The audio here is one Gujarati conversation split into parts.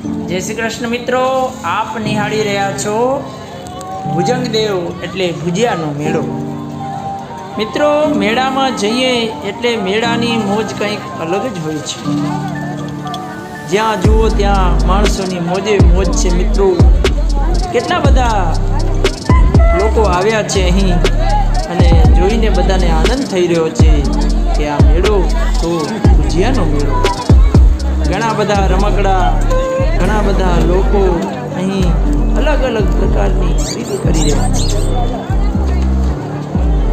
જય શ્રી કૃષ્ણ મિત્રો, આપ નિહાળી રહ્યા છો ભુજંગદેવ એટલે ભુજિયાનો મેળો. મિત્રો, મેળામાં જઈએ એટલે મેળાની મોજ કંઈક અલગ જ હોય છે. જ્યાં જુઓ ત્યાં માણસોની મોજે મોજ છે મિત્રો. કેટલા બધા લોકો આવ્યા છે અહીં અને જોઈને બધાને આનંદ થઈ રહ્યો છે કે આ મેળો તો ભુજિયાનો મેળો. ઘણા બધા રમકડા ઘણા બધા લોકો અહીં અલગ અલગ પ્રકારની ખરીદી કરી રહ્યા છે.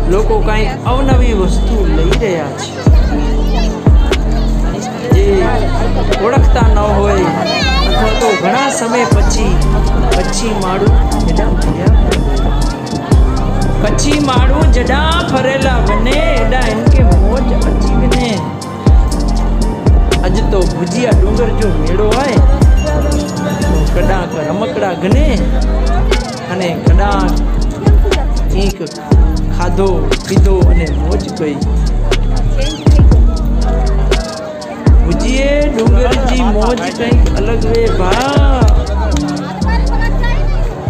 લોકો કાંઈક અવનવી વસ્તુ લઈ રહ્યા છે. જે ઓળખતા ન હોય અથવા તો ઘણા સમય પછી કચ્છી માળું જડા ફર્યા કચ્છી માળું જડા ફરેલા બને કડાક રમકડા ગને અને કડાક ચીક ખાધો પીધો અને મોજ ગઈ ભુજીએ ડુંગરજી મોજ કંઈક અલગ વે ભા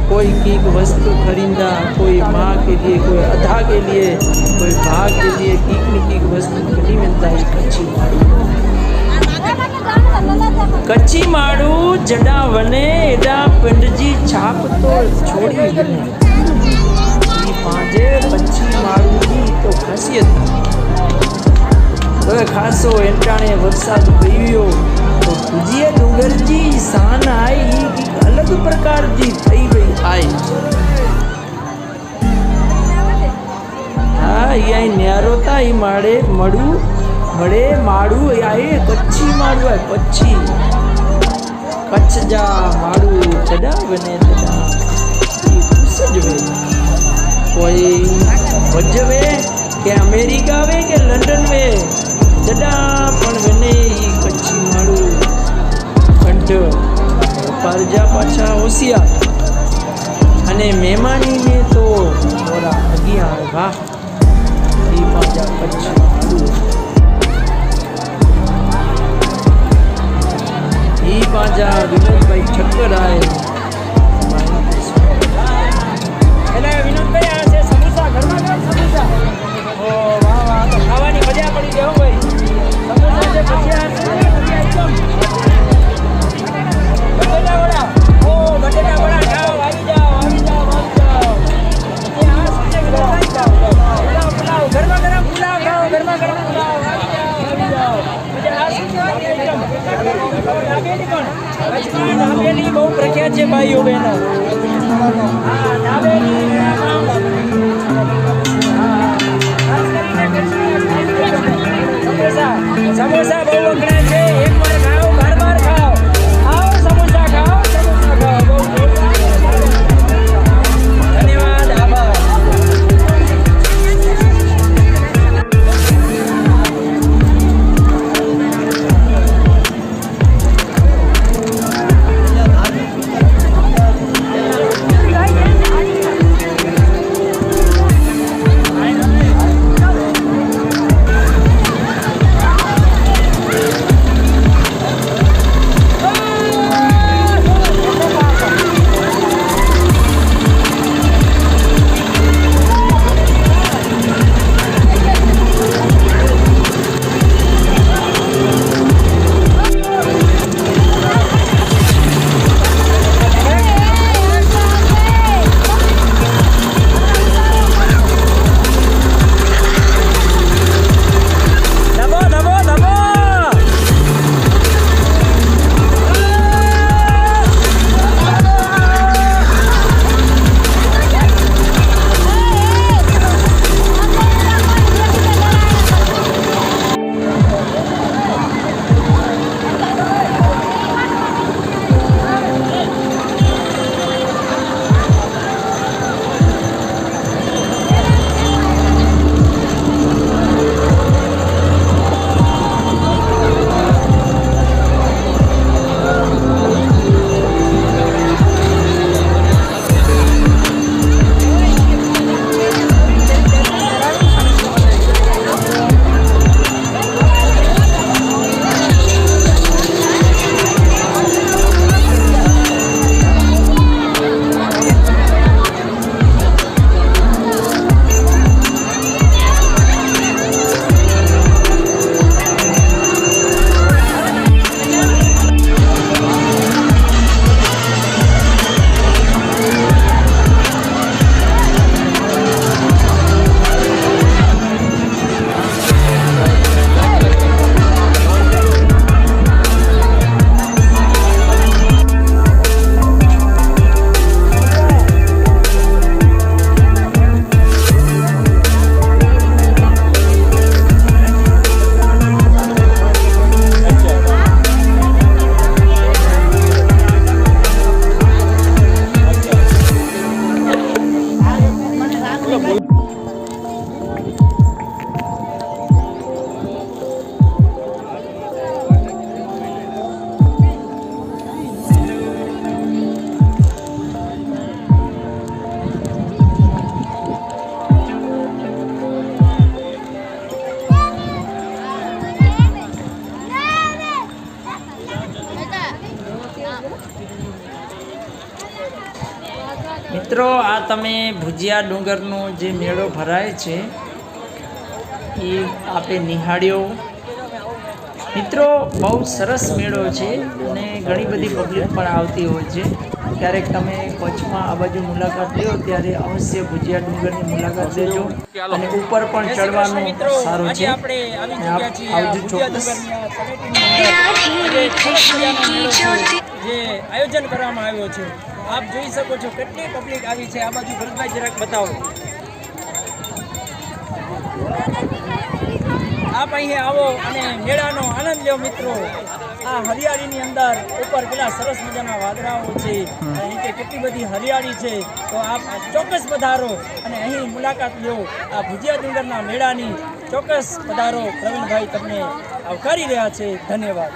कोई की वस्तु खरीदा कोई माँ के लिए कोई अधा के लिए कोई भाग के लिए कीक में कीक वस्तु नहीं मिलता है कच्ची કચ્છી માળું જડા વને એડા પિંડજી છાપ તો છોડી બને ઈ પાંજે કચ્છી માળુંની તો ખાસિયત. હવે ખાસો એંટાણે વરસાદ પીવ્યો તો ભુજીએ ડુંગરજી સાન આઈ અલગ પ્રકારજી થઈ ગઈ આઈ. હા અહીંયા આઈ ન્યારો તા ઈ માળે મળું મળે માળું આ એ કચ્છી માળું આય કચ્છી. કચ્છ જા માળું ચડા બને ચડા સજવે જ કોઈ વજવે કે અમેરિકા વે કે લંડન વે, ચડા પણ બને કચ્છી માળું. કંઠ પરજા પાછા હોશિયાર. અને મહેમાનીને તો મોરા અગિયાર વાહ. ઈ પાછા કચ્છી પાછા વિનોદભાઈ ઠક્કરાય. એટલે વિનોદભાઈ છે સમોસા, ઘરમાં સમોસા? ઓ, વાહ વાહ, તો ખાવાની મજા પડી ગઈ દાબેલી બહુ પ્રખ્યાત છે ભાઈઓ બહેનો સમોસા બહુ વખણાય. તમે ભુજિયા ડુંગરનો જે મેળો ભરાય છે, એ આપે નિહાળ્યો. મિત્રો, બહુ સરસ મેળો છે અને ઘણી બધી પબ્લિક પણ આવતી હોય છે. ક્યારેક તમે કચ્છમાં આ બાજુ મુલાકાત લ્યો ત્યારે અવશ્ય ભુજિયા ડુંગરની મુલાકાત લેજો. અને ઉપર પણ ચડવાનું સારું છે. આવજો ચોક્કસ. જે આયોજન કરવામાં આવ્યો છે. આપ જોઈ શકો છો કેટલી પબ્લિક આવી છે. આ બાજુ ભરતભાઈ જરાક બતાવો. આપ અહીં આવો અને મેળાનો આનંદ લ્યો મિત્રો. આ હરિયાળીની અંદર ઉપર પેલા સરસ મજાના વાદળાઓ છે. નીચે કેટલી બધી હરિયાળી છે. તો આપ ચોક્કસ પધારો અને અહીં મુલાકાત લ્યો આ ભુજિયા ડુંગરના મેળાની. ચોક્કસ પધારો પ્રવીણભાઈ તમને આવકારી રહ્યા છે. ધન્યવાદ.